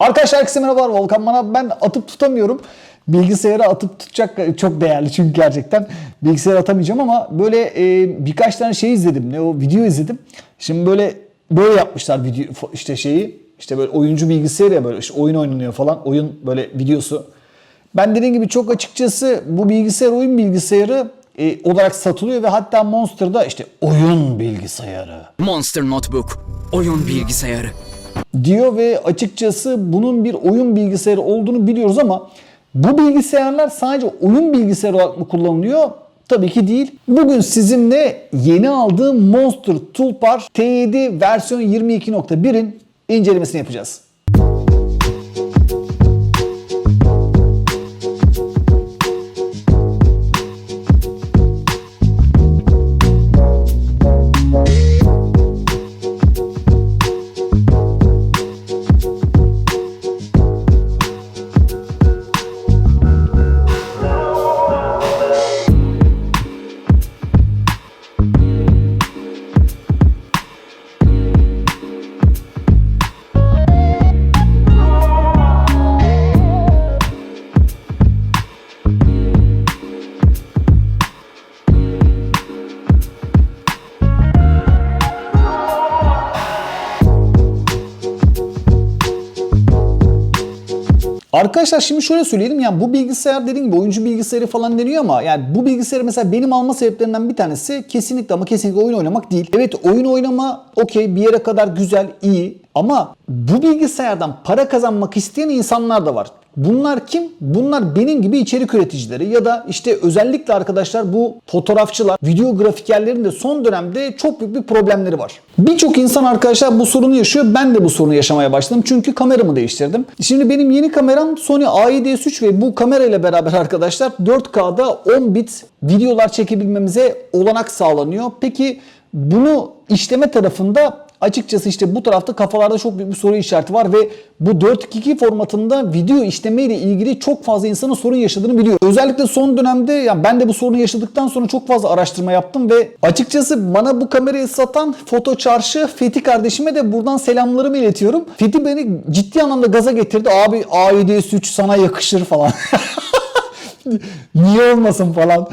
Arkadaşlar herkese merhabalar. Volkan Manav ben atıp tutamıyorum. Bilgisayara atıp tutacak çok değerli çünkü gerçekten bilgisayara atamayacağım ama böyle e, birkaç tane şey izledim. Ne o video izledim. Şimdi böyle böyle yapmışlar video işte şeyi işte böyle oyuncu bilgisayar ya böyle işte oyun oynanıyor falan oyun böyle videosu. Ben dediğim gibi çok açıkçası bu bilgisayar oyun bilgisayarı e, olarak satılıyor ve hatta Monster'da işte oyun bilgisayarı Monster Notebook, oyun bilgisayarı. Diyor ve açıkçası bunun bir oyun bilgisayarı olduğunu biliyoruz ama bu bilgisayarlar sadece oyun bilgisayarı olarak mı kullanılıyor? Tabii ki değil. Bugün sizinle yeni aldığım Monster Toolbar T7 versiyon 22.1'in incelemesini yapacağız. Arkadaşlar şimdi şöyle söyleyelim yani bu bilgisayar dediğim gibi oyuncu bilgisayarı falan deniyor ama yani bu bilgisayarı mesela benim alma sebeplerinden bir tanesi kesinlikle ama kesinlikle oyun oynamak değil. Evet oyun oynama okey bir yere kadar güzel iyi ama bu bilgisayardan para kazanmak isteyen insanlar da var. Bunlar kim? Bunlar benim gibi içerik üreticileri ya da işte özellikle arkadaşlar bu fotoğrafçılar, video grafikerlerin de son dönemde çok büyük bir problemleri var. Birçok insan arkadaşlar bu sorunu yaşıyor. Ben de bu sorunu yaşamaya başladım. Çünkü kameramı değiştirdim. Şimdi benim yeni kameram Sony A7S3 ve bu kamera ile beraber arkadaşlar 4K'da 10 bit videolar çekebilmemize olanak sağlanıyor. Peki bunu işleme tarafında açıkçası işte bu tarafta kafalarda çok büyük bir soru işareti var ve bu 4.2 formatında video işleme ile ilgili çok fazla insanın sorun yaşadığını biliyor. Özellikle son dönemde yani ben de bu sorunu yaşadıktan sonra çok fazla araştırma yaptım ve açıkçası bana bu kamerayı satan Foto Çarşı Fethi kardeşime de buradan selamlarımı iletiyorum. Fethi beni ciddi anlamda gaza getirdi. Abi A7S3 sana yakışır falan. Niye olmasın falan.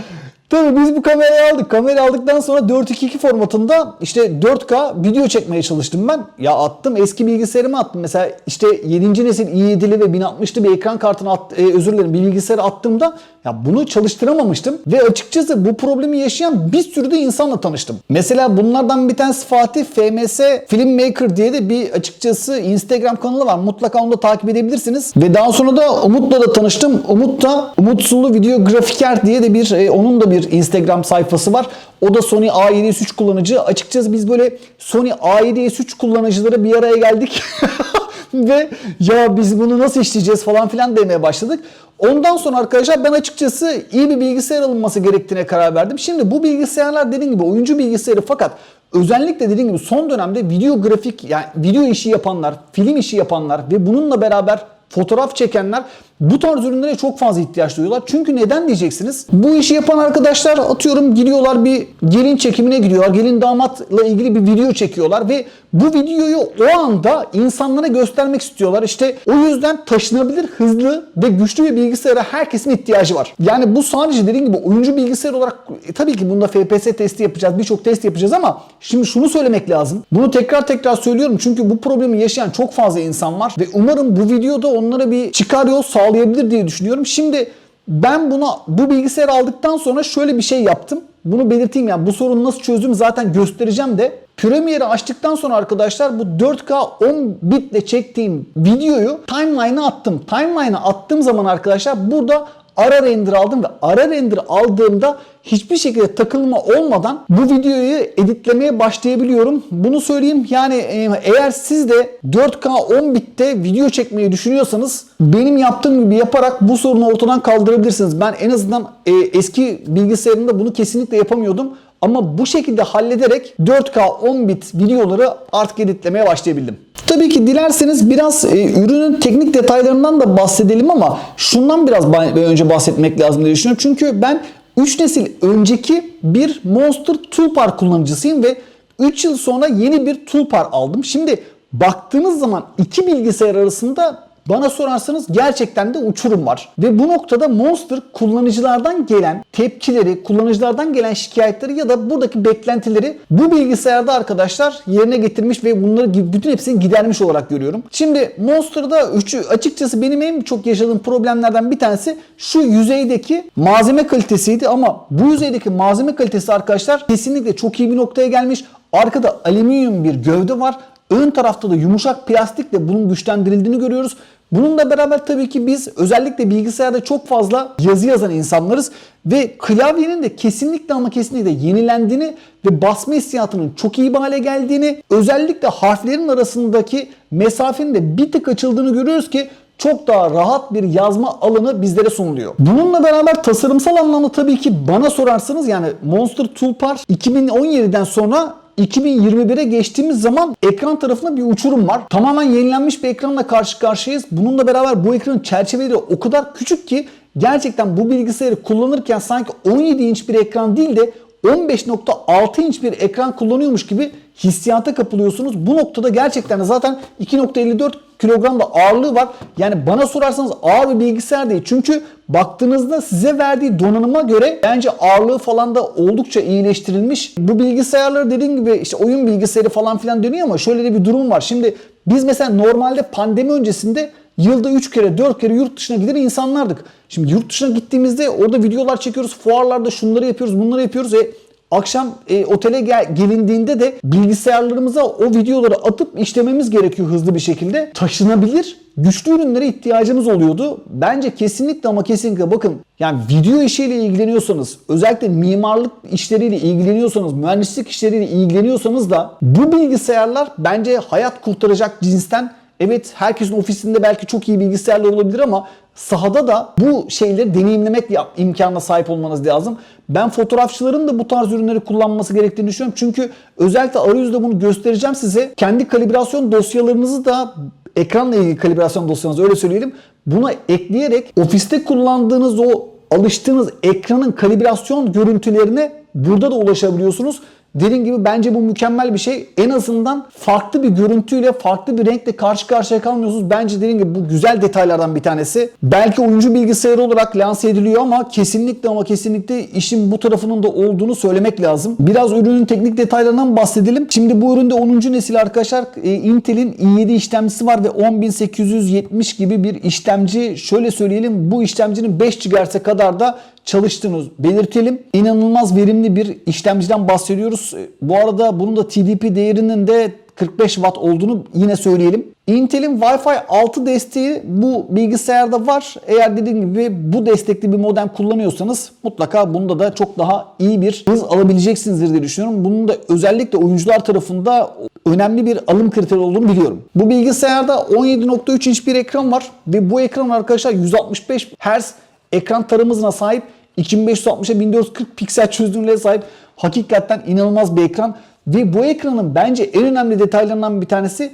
Tabii biz bu kamerayı aldık. Kamerayı aldıktan sonra 4.2.2 formatında işte 4K video çekmeye çalıştım ben. Ya attım eski bilgisayarıma attım. Mesela işte 7. nesil i7'li ve 1060'lı bir ekran kartını at, e, özür dilerim bir bilgisayarı attığımda ya bunu çalıştıramamıştım. Ve açıkçası bu problemi yaşayan bir sürü de insanla tanıştım. Mesela bunlardan bir tanesi Fatih FMS Filmmaker diye de bir açıkçası Instagram kanalı var. Mutlaka onu da takip edebilirsiniz. Ve daha sonra da Umut'la da tanıştım. Umut da Umut Sulu Video Grafiker diye de bir e, onun da bir Instagram sayfası var. O da Sony A7S3 kullanıcı. Açıkçası biz böyle Sony A7S3 kullanıcıları bir araya geldik. Ve ya biz bunu nasıl işleyeceğiz falan filan demeye başladık. Ondan sonra arkadaşlar ben açıkçası iyi bir bilgisayar alınması gerektiğine karar verdim. Şimdi bu bilgisayarlar dediğim gibi oyuncu bilgisayarı fakat özellikle dediğim gibi son dönemde video grafik yani video işi yapanlar, film işi yapanlar ve bununla beraber fotoğraf çekenler bu tarz ürünlere çok fazla ihtiyaç duyuyorlar. Çünkü neden diyeceksiniz? Bu işi yapan arkadaşlar atıyorum gidiyorlar bir gelin çekimine gidiyorlar. Gelin damatla ilgili bir video çekiyorlar ve bu videoyu o anda insanlara göstermek istiyorlar. İşte o yüzden taşınabilir, hızlı ve güçlü bir bilgisayara herkesin ihtiyacı var. Yani bu sadece dediğim gibi oyuncu bilgisayar olarak e, tabii ki bunda FPS testi yapacağız, birçok test yapacağız ama şimdi şunu söylemek lazım. Bunu tekrar tekrar söylüyorum çünkü bu problemi yaşayan çok fazla insan var ve umarım bu videoda onlara bir çıkar yol sağlayabilir diye düşünüyorum. Şimdi ben buna bu bilgisayarı aldıktan sonra şöyle bir şey yaptım. Bunu belirteyim yani bu sorunu nasıl çözdüm zaten göstereceğim de. Premiere'i açtıktan sonra arkadaşlar bu 4K 10 bitle çektiğim videoyu timeline'a attım. Timeline'a attığım zaman arkadaşlar burada ara render aldım ve ara render aldığımda hiçbir şekilde takılma olmadan bu videoyu editlemeye başlayabiliyorum. Bunu söyleyeyim yani e, eğer siz de 4K 10 bitte video çekmeyi düşünüyorsanız benim yaptığım gibi yaparak bu sorunu ortadan kaldırabilirsiniz. Ben en azından e, eski bilgisayarımda bunu kesinlikle yapamıyordum. Ama bu şekilde hallederek 4K 10 bit videoları artık editlemeye başlayabildim. Tabii ki dilerseniz biraz e, ürünün teknik detaylarından da bahsedelim ama şundan biraz önce bahsetmek lazım diye düşünüyorum. Çünkü ben 3 nesil önceki bir Monster Toolbar kullanıcısıyım ve 3 yıl sonra yeni bir Toolbar aldım. Şimdi baktığınız zaman iki bilgisayar arasında bana sorarsanız gerçekten de uçurum var. Ve bu noktada Monster kullanıcılardan gelen tepkileri, kullanıcılardan gelen şikayetleri ya da buradaki beklentileri bu bilgisayarda arkadaşlar yerine getirmiş ve bunları bütün hepsini gidermiş olarak görüyorum. Şimdi Monster'da üçü açıkçası benim en çok yaşadığım problemlerden bir tanesi şu yüzeydeki malzeme kalitesiydi ama bu yüzeydeki malzeme kalitesi arkadaşlar kesinlikle çok iyi bir noktaya gelmiş. Arkada alüminyum bir gövde var. Ön tarafta da yumuşak plastikle bunun güçlendirildiğini görüyoruz. Bununla beraber tabii ki biz özellikle bilgisayarda çok fazla yazı yazan insanlarız ve klavyenin de kesinlikle ama kesinlikle yenilendiğini ve basma hissiyatının çok iyi bir hale geldiğini, özellikle harflerin arasındaki mesafenin de bir tık açıldığını görüyoruz ki çok daha rahat bir yazma alanı bizlere sunuluyor. Bununla beraber tasarımsal anlamda tabii ki bana sorarsanız yani Monster Toolbar 2017'den sonra 2021'e geçtiğimiz zaman ekran tarafında bir uçurum var. Tamamen yenilenmiş bir ekranla karşı karşıyayız. Bununla beraber bu ekranın çerçeveleri o kadar küçük ki gerçekten bu bilgisayarı kullanırken sanki 17 inç bir ekran değil de 15.6 inç bir ekran kullanıyormuş gibi hissiyata kapılıyorsunuz. Bu noktada gerçekten de zaten 2.54 kilogram da ağırlığı var. Yani bana sorarsanız ağır bir bilgisayar değil. Çünkü baktığınızda size verdiği donanıma göre bence ağırlığı falan da oldukça iyileştirilmiş. Bu bilgisayarları dediğim gibi işte oyun bilgisayarı falan filan dönüyor ama şöyle de bir durum var. Şimdi biz mesela normalde pandemi öncesinde Yılda 3 kere 4 kere yurt dışına giden insanlardık. Şimdi yurt dışına gittiğimizde orada videolar çekiyoruz. Fuarlarda şunları yapıyoruz bunları yapıyoruz. E, akşam e, otele gel- gelindiğinde de bilgisayarlarımıza o videoları atıp işlememiz gerekiyor hızlı bir şekilde. Taşınabilir güçlü ürünlere ihtiyacımız oluyordu. Bence kesinlikle ama kesinlikle bakın yani video işiyle ilgileniyorsanız özellikle mimarlık işleriyle ilgileniyorsanız mühendislik işleriyle ilgileniyorsanız da bu bilgisayarlar bence hayat kurtaracak cinsten Evet herkesin ofisinde belki çok iyi bilgisayarlar olabilir ama sahada da bu şeyleri deneyimlemek imkanına sahip olmanız lazım. Ben fotoğrafçıların da bu tarz ürünleri kullanması gerektiğini düşünüyorum. Çünkü özellikle arayüzde bunu göstereceğim size. Kendi kalibrasyon dosyalarınızı da ekranla ilgili kalibrasyon dosyanızı öyle söyleyelim. Buna ekleyerek ofiste kullandığınız o alıştığınız ekranın kalibrasyon görüntülerine burada da ulaşabiliyorsunuz. Dediğim gibi bence bu mükemmel bir şey. En azından farklı bir görüntüyle, farklı bir renkle karşı karşıya kalmıyorsunuz. Bence dediğim gibi bu güzel detaylardan bir tanesi. Belki oyuncu bilgisayarı olarak lanse ediliyor ama kesinlikle ama kesinlikle işin bu tarafının da olduğunu söylemek lazım. Biraz ürünün teknik detaylarından bahsedelim. Şimdi bu üründe 10. nesil arkadaşlar e, Intel'in i7 işlemcisi var ve 10870 gibi bir işlemci. Şöyle söyleyelim bu işlemcinin 5 GHz'e kadar da çalıştığını belirtelim. İnanılmaz verimli bir işlemciden bahsediyoruz. Bu arada bunun da TDP değerinin de 45 Watt olduğunu yine söyleyelim. Intel'in Wi-Fi 6 desteği bu bilgisayarda var. Eğer dediğim gibi bu destekli bir modem kullanıyorsanız mutlaka bunda da çok daha iyi bir hız alabileceksinizdir diye düşünüyorum. Bunun da özellikle oyuncular tarafında önemli bir alım kriteri olduğunu biliyorum. Bu bilgisayarda 17.3 inç bir ekran var ve bu ekran arkadaşlar 165 Hz ekran tarım hızına sahip 2560'a 1440 piksel çözünürlüğe sahip hakikaten inanılmaz bir ekran ve bu ekranın bence en önemli detaylarından bir tanesi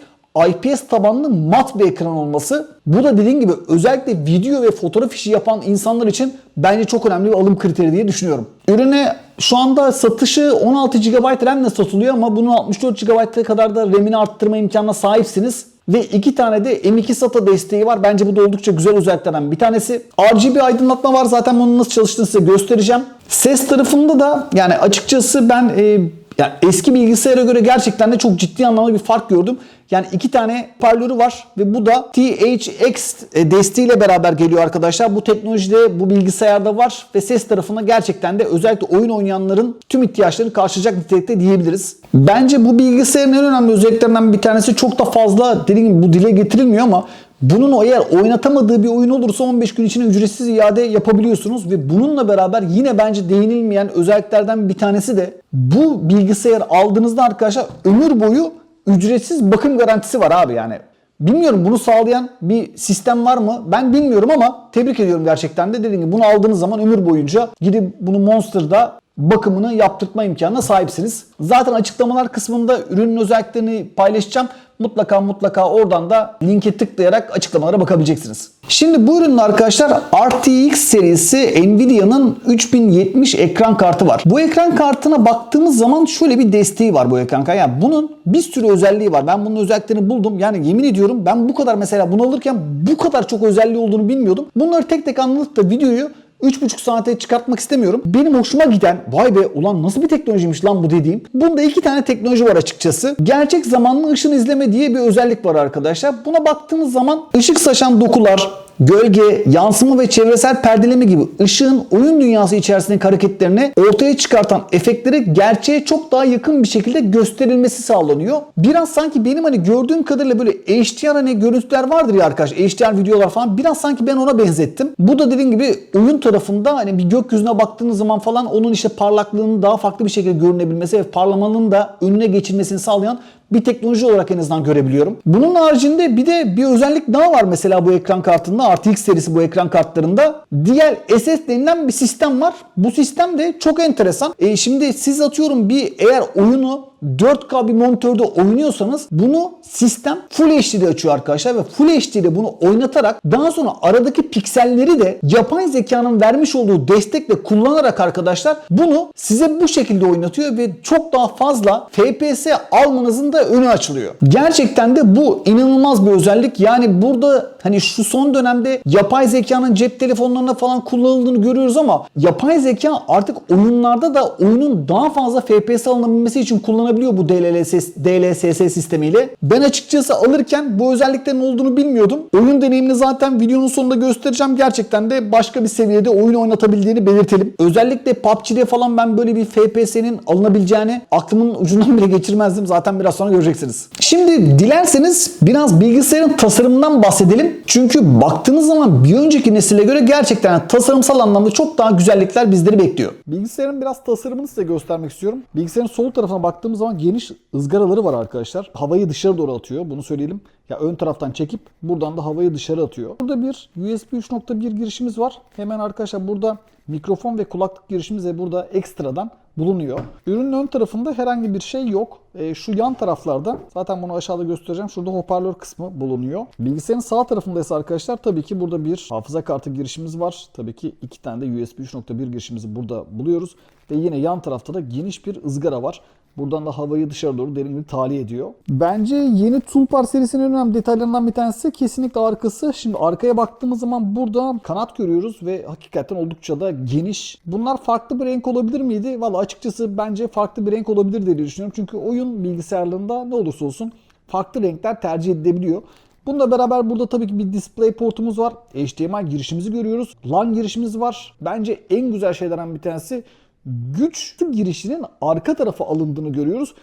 IPS tabanlı mat bir ekran olması. Bu da dediğim gibi özellikle video ve fotoğraf işi yapan insanlar için bence çok önemli bir alım kriteri diye düşünüyorum. Ürüne şu anda satışı 16 GB RAM ile satılıyor ama bunun 64 GB'a kadar da RAM'ini arttırma imkanına sahipsiniz. Ve iki tane de M2 SATA desteği var. Bence bu da oldukça güzel özelliklerden bir tanesi. RGB aydınlatma var. Zaten bunun nasıl çalıştığını size göstereceğim. Ses tarafında da yani açıkçası ben e, yani eski bilgisayara göre gerçekten de çok ciddi anlamda bir fark gördüm. Yani iki tane parlörü var ve bu da THX desteğiyle beraber geliyor arkadaşlar. Bu teknolojide bu bilgisayarda var ve ses tarafına gerçekten de özellikle oyun oynayanların tüm ihtiyaçlarını karşılayacak nitelikte diyebiliriz. Bence bu bilgisayarın en önemli özelliklerinden bir tanesi çok da fazla dediğim gibi bu dile getirilmiyor ama bunun eğer oynatamadığı bir oyun olursa 15 gün içinde ücretsiz iade yapabiliyorsunuz ve bununla beraber yine bence değinilmeyen özelliklerden bir tanesi de bu bilgisayar aldığınızda arkadaşlar ömür boyu ücretsiz bakım garantisi var abi yani. Bilmiyorum bunu sağlayan bir sistem var mı? Ben bilmiyorum ama tebrik ediyorum gerçekten de. Dediğim gibi bunu aldığınız zaman ömür boyunca gidip bunu Monster'da bakımını yaptırtma imkanına sahipsiniz. Zaten açıklamalar kısmında ürünün özelliklerini paylaşacağım. Mutlaka mutlaka oradan da linke tıklayarak açıklamalara bakabileceksiniz. Şimdi bu ürünün arkadaşlar RTX serisi Nvidia'nın 3070 ekran kartı var. Bu ekran kartına baktığımız zaman şöyle bir desteği var bu ekran kartı. Yani bunun bir sürü özelliği var. Ben bunun özelliklerini buldum. Yani yemin ediyorum ben bu kadar mesela bunu alırken bu kadar çok özelliği olduğunu bilmiyordum. Bunları tek tek anlatıp da videoyu 3,5 saate çıkartmak istemiyorum. Benim hoşuma giden vay be ulan nasıl bir teknolojiymiş lan bu dediğim. Bunda iki tane teknoloji var açıkçası. Gerçek zamanlı ışın izleme diye bir özellik var arkadaşlar. Buna baktığınız zaman ışık saçan dokular, gölge, yansıma ve çevresel perdeleme gibi ışığın oyun dünyası içerisindeki hareketlerini ortaya çıkartan efektleri gerçeğe çok daha yakın bir şekilde gösterilmesi sağlanıyor. Biraz sanki benim hani gördüğüm kadarıyla böyle HDR hani görüntüler vardır ya arkadaş HDR videolar falan biraz sanki ben ona benzettim. Bu da dediğim gibi oyun tarafında hani bir gökyüzüne baktığınız zaman falan onun işte parlaklığının daha farklı bir şekilde görünebilmesi ve parlamanın da önüne geçilmesini sağlayan bir teknoloji olarak en azından görebiliyorum. Bunun haricinde bir de bir özellik daha var mesela bu ekran kartında. RTX serisi bu ekran kartlarında. DLSS denilen bir sistem var. Bu sistem de çok enteresan. E şimdi siz atıyorum bir eğer oyunu 4K bir monitörde oynuyorsanız bunu sistem Full HD'de açıyor arkadaşlar ve Full HD'de bunu oynatarak daha sonra aradaki pikselleri de yapay zekanın vermiş olduğu destekle kullanarak arkadaşlar bunu size bu şekilde oynatıyor ve çok daha fazla FPS almanızın da önü açılıyor. Gerçekten de bu inanılmaz bir özellik. Yani burada hani şu son dönemde yapay zekanın cep telefonlarına falan kullanıldığını görüyoruz ama yapay zeka artık oyunlarda da oyunun daha fazla FPS alınabilmesi için kullanabiliyor bu DLSS, DLSS sistemiyle. Ben açıkçası alırken bu özelliklerin olduğunu bilmiyordum. Oyun deneyimini zaten videonun sonunda göstereceğim. Gerçekten de başka bir seviyede oyun oynatabildiğini belirtelim. Özellikle PUBG'de falan ben böyle bir FPS'nin alınabileceğini aklımın ucundan bile geçirmezdim. Zaten biraz sonra göreceksiniz. Şimdi dilerseniz biraz bilgisayarın tasarımından bahsedelim. Çünkü baktığınız zaman bir önceki nesile göre gerçekten tasarımsal anlamda çok daha güzellikler bizleri bekliyor. Bilgisayarın biraz tasarımını size göstermek istiyorum. Bilgisayarın sol tarafına baktığımız zaman geniş ızgaraları var arkadaşlar. Havayı dışarı doğru atıyor. Bunu söyleyelim. Ya ön taraftan çekip buradan da havayı dışarı atıyor. Burada bir USB 3.1 girişimiz var. Hemen arkadaşlar burada mikrofon ve kulaklık girişimiz de burada ekstradan bulunuyor. Ürünün ön tarafında herhangi bir şey yok. E, şu yan taraflarda zaten bunu aşağıda göstereceğim. Şurada hoparlör kısmı bulunuyor. Bilgisayarın sağ tarafında ise arkadaşlar tabii ki burada bir hafıza kartı girişimiz var. Tabii ki iki tane de USB 3.1 girişimizi burada buluyoruz. Ve yine yan tarafta da geniş bir ızgara var. Buradan da havayı dışarı doğru derin bir tahliye ediyor. Bence yeni Toolbar serisinin önemli detaylarından bir tanesi kesinlikle arkası. Şimdi arkaya baktığımız zaman burada kanat görüyoruz ve hakikaten oldukça da geniş. Bunlar farklı bir renk olabilir miydi? Valla açıkçası bence farklı bir renk olabilir diye düşünüyorum. Çünkü oyun bilgisayarlarında ne olursa olsun farklı renkler tercih edilebiliyor. Bununla beraber burada tabii ki bir display portumuz var. HDMI girişimizi görüyoruz. LAN girişimiz var. Bence en güzel şeylerden bir tanesi güç girişinin arka tarafa alındığını görüyoruz.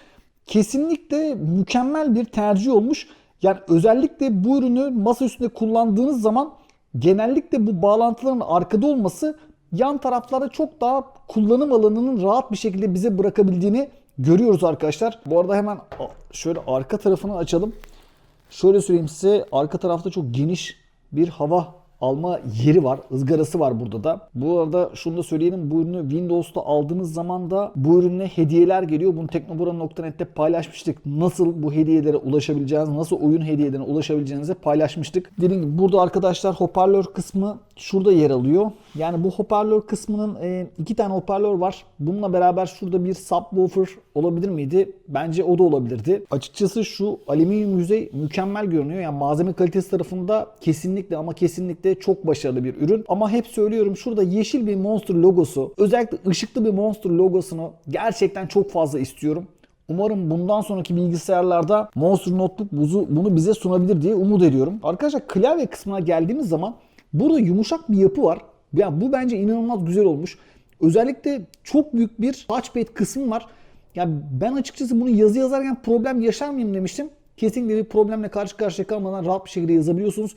Kesinlikle mükemmel bir tercih olmuş. Yani özellikle bu ürünü masa üstünde kullandığınız zaman genellikle bu bağlantıların arkada olması yan taraflarda çok daha kullanım alanının rahat bir şekilde bize bırakabildiğini görüyoruz arkadaşlar. Bu arada hemen şöyle arka tarafını açalım. Şöyle söyleyeyim size arka tarafta çok geniş bir hava alma yeri var. ızgarası var burada da. Bu arada şunu da söyleyelim. Bu ürünü Windows'ta aldığınız zaman da bu ürüne hediyeler geliyor. Bunu teknobura.net'te paylaşmıştık. Nasıl bu hediyelere ulaşabileceğiniz, nasıl oyun hediyelerine ulaşabileceğinizi paylaşmıştık. Dediğim gibi burada arkadaşlar hoparlör kısmı şurada yer alıyor. Yani bu hoparlör kısmının e, iki tane hoparlör var. Bununla beraber şurada bir subwoofer olabilir miydi? Bence o da olabilirdi. Açıkçası şu alüminyum yüzey mükemmel görünüyor. Yani malzeme kalitesi tarafında kesinlikle ama kesinlikle çok başarılı bir ürün. Ama hep söylüyorum şurada yeşil bir Monster logosu, özellikle ışıklı bir Monster logosunu gerçekten çok fazla istiyorum. Umarım bundan sonraki bilgisayarlarda Monster Notebook bunu bize sunabilir diye umut ediyorum. Arkadaşlar klavye kısmına geldiğimiz zaman burada yumuşak bir yapı var. Ya bu bence inanılmaz güzel olmuş. Özellikle çok büyük bir touchpad kısmı var. Ya ben açıkçası bunu yazı yazarken problem yaşar mıyım demiştim. Kesinlikle bir problemle karşı karşıya kalmadan rahat bir şekilde yazabiliyorsunuz.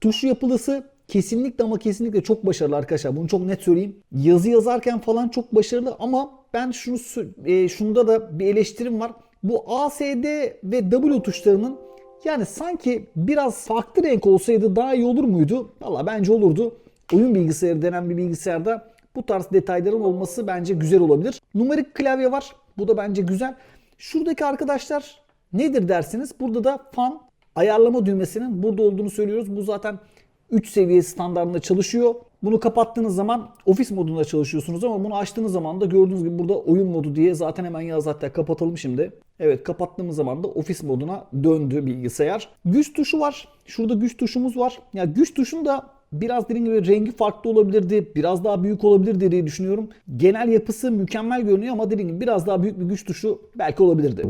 Tuşlu yapılısı kesinlikle ama kesinlikle çok başarılı arkadaşlar. Bunu çok net söyleyeyim. Yazı yazarken falan çok başarılı ama ben şunu e, şunda da bir eleştirim var. Bu A, S, D ve W tuşlarının yani sanki biraz farklı renk olsaydı daha iyi olur muydu? Valla bence olurdu. Oyun bilgisayarı denen bir bilgisayarda bu tarz detayların olması bence güzel olabilir. Numarik klavye var. Bu da bence güzel. Şuradaki arkadaşlar nedir dersiniz? Burada da fan ayarlama düğmesinin burada olduğunu söylüyoruz. Bu zaten 3 seviye standartında çalışıyor. Bunu kapattığınız zaman ofis modunda çalışıyorsunuz ama bunu açtığınız zaman da gördüğünüz gibi burada oyun modu diye zaten hemen yaz hatta kapatalım şimdi. Evet kapattığımız zaman da ofis moduna döndü bilgisayar. Güç tuşu var. Şurada güç tuşumuz var. Ya güç tuşun da biraz dediğim gibi rengi farklı olabilirdi. Biraz daha büyük olabilirdi diye düşünüyorum. Genel yapısı mükemmel görünüyor ama dediğim gibi biraz daha büyük bir güç tuşu belki olabilirdi.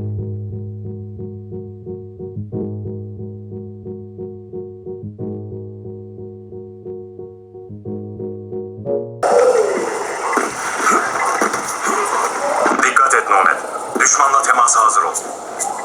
マサーズロ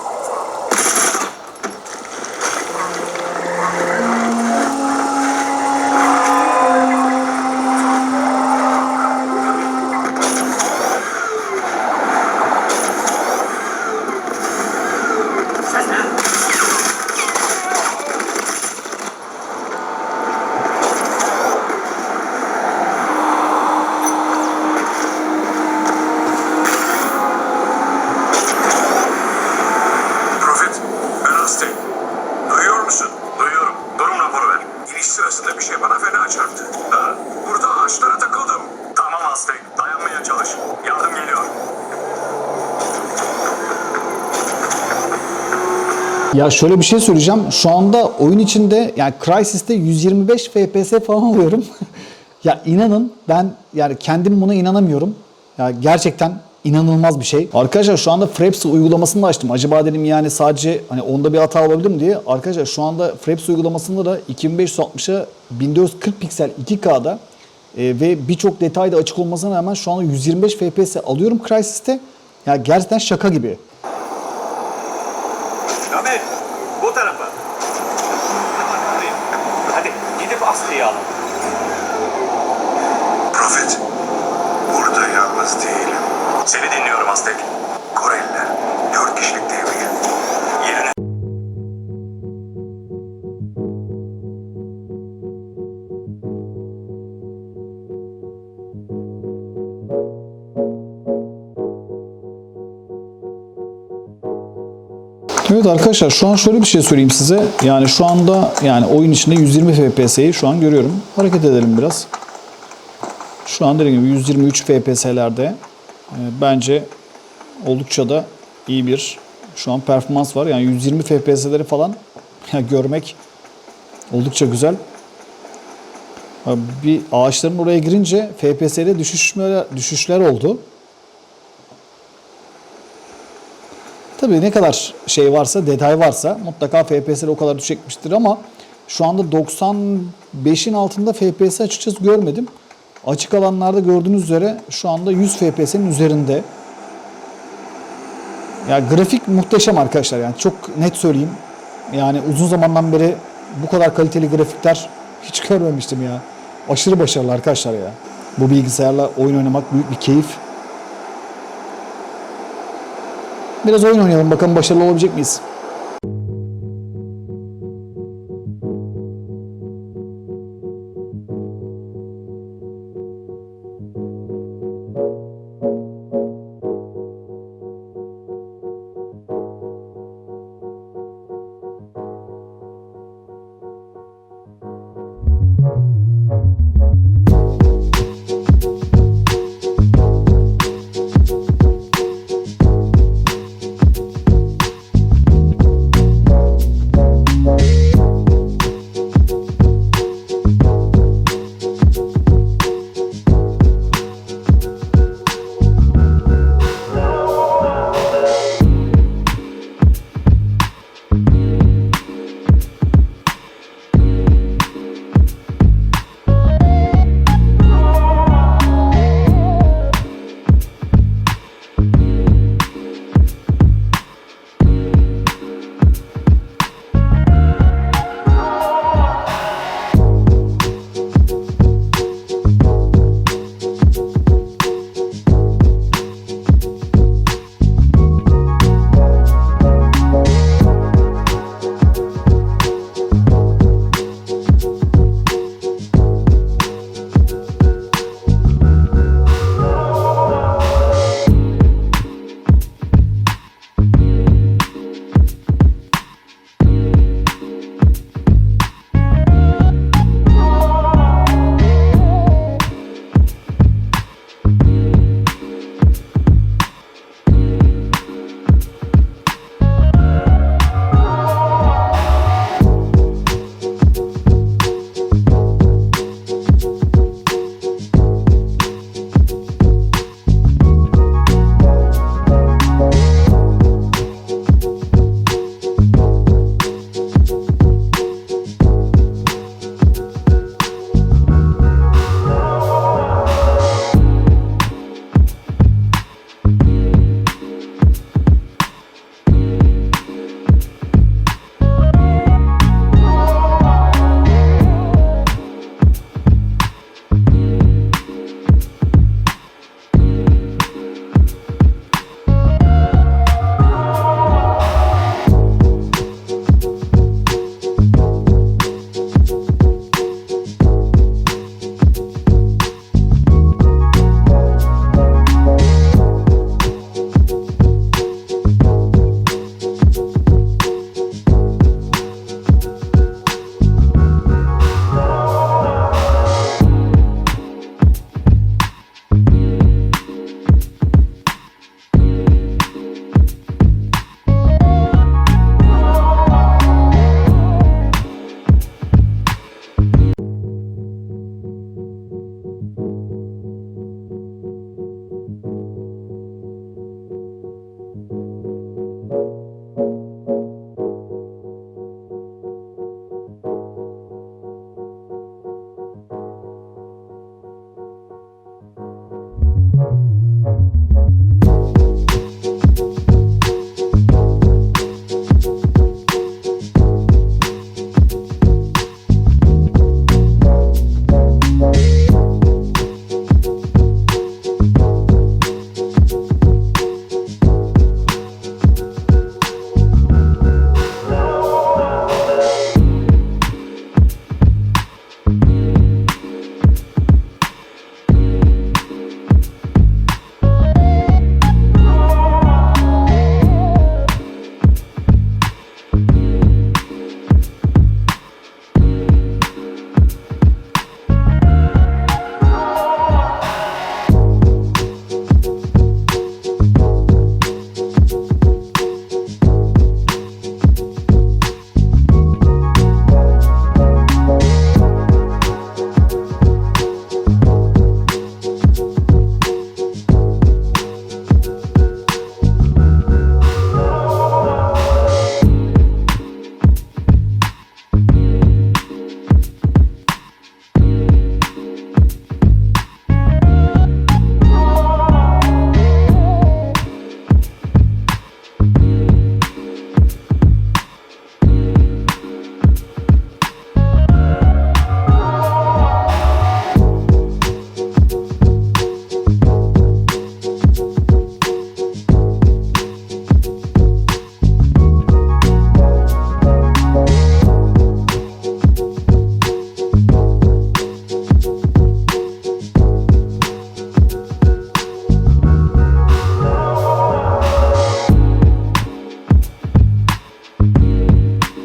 Ya şöyle bir şey söyleyeceğim. Şu anda oyun içinde yani Crysis'te 125 FPS falan alıyorum. ya inanın ben yani kendim buna inanamıyorum. Ya gerçekten inanılmaz bir şey. Arkadaşlar şu anda Fraps uygulamasını da açtım. Acaba dedim yani sadece hani onda bir hata olabilir mi diye. Arkadaşlar şu anda Fraps uygulamasında da 2560'a 1440 piksel 2K'da e, ve birçok detay da açık olmasına rağmen şu anda 125 FPS alıyorum Crysis'te. Ya gerçekten şaka gibi. Namet, bu tarafa. Hadi gidip Aslı'yı alın. Profit, burada yalnız değilim. Seni dinliyorum Aztek. Koreliler, dört kişilik devriye. Yerine Evet arkadaşlar şu an şöyle bir şey söyleyeyim size. Yani şu anda yani oyun içinde 120 FPS'yi şu an görüyorum. Hareket edelim biraz. Şu an dediğim gibi 123 FPS'lerde e, bence oldukça da iyi bir şu an performans var. Yani 120 FPS'leri falan görmek oldukça güzel. Bir ağaçların oraya girince FPS'de düşüşler, düşüşler oldu. Tabii ne kadar şey varsa, detay varsa mutlaka FPS'ler o kadar düşecekmiştir ama şu anda 95'in altında FPS açıkçası görmedim. Açık alanlarda gördüğünüz üzere şu anda 100 FPS'nin üzerinde. Ya grafik muhteşem arkadaşlar yani çok net söyleyeyim. Yani uzun zamandan beri bu kadar kaliteli grafikler hiç görmemiştim ya. Aşırı başarılı arkadaşlar ya. Bu bilgisayarla oyun oynamak büyük bir keyif. Biraz oyun oynayalım bakalım başarılı olabilecek miyiz?